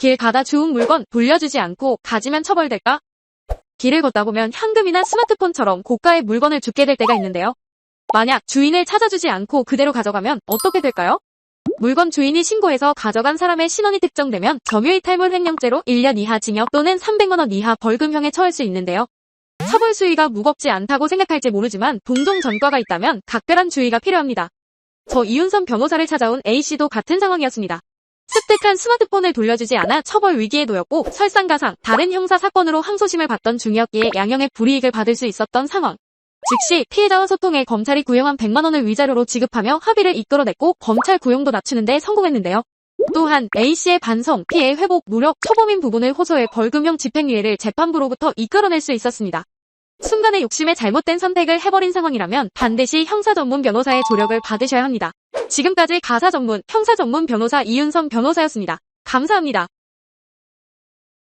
길 가다 주운 물건 돌려주지 않고 가지면 처벌될까? 길을 걷다 보면 현금이나 스마트폰처럼 고가의 물건을 줍게 될 때가 있는데요. 만약 주인을 찾아주지 않고 그대로 가져가면 어떻게 될까요? 물건 주인이 신고해서 가져간 사람의 신원이 특정되면 점유이탈물 횡령죄로 1년 이하 징역 또는 300만원 이하 벌금형에 처할 수 있는데요. 처벌 수위가 무겁지 않다고 생각할지 모르지만 동종 전과가 있다면 각별한 주의가 필요합니다. 저 이윤선 변호사를 찾아온 A씨도 같은 상황이었습니다. 습득한 스마트폰을 돌려주지 않아 처벌 위기에 놓였고 설상가상 다른 형사 사건으로 항소심을 받던 중이었기에 양형의 불이익을 받을 수 있었던 상황. 즉시 피해자와 소통해 검찰이 구형한 100만 원을 위자료로 지급하며 합의를 이끌어냈고 검찰 구형도 낮추는 데 성공했는데요. 또한 A씨의 반성, 피해 회복, 노력, 초범인 부분을 호소해 벌금형 집행유예를 재판부로부터 이끌어낼 수 있었습니다. 순간의 욕심에 잘못된 선택을 해버린 상황이라면 반드시 형사 전문 변호사의 조력을 받으셔야 합니다. 지금까지 가사 전문, 형사 전문 변호사 이윤성 변호사였습니다. 감사합니다.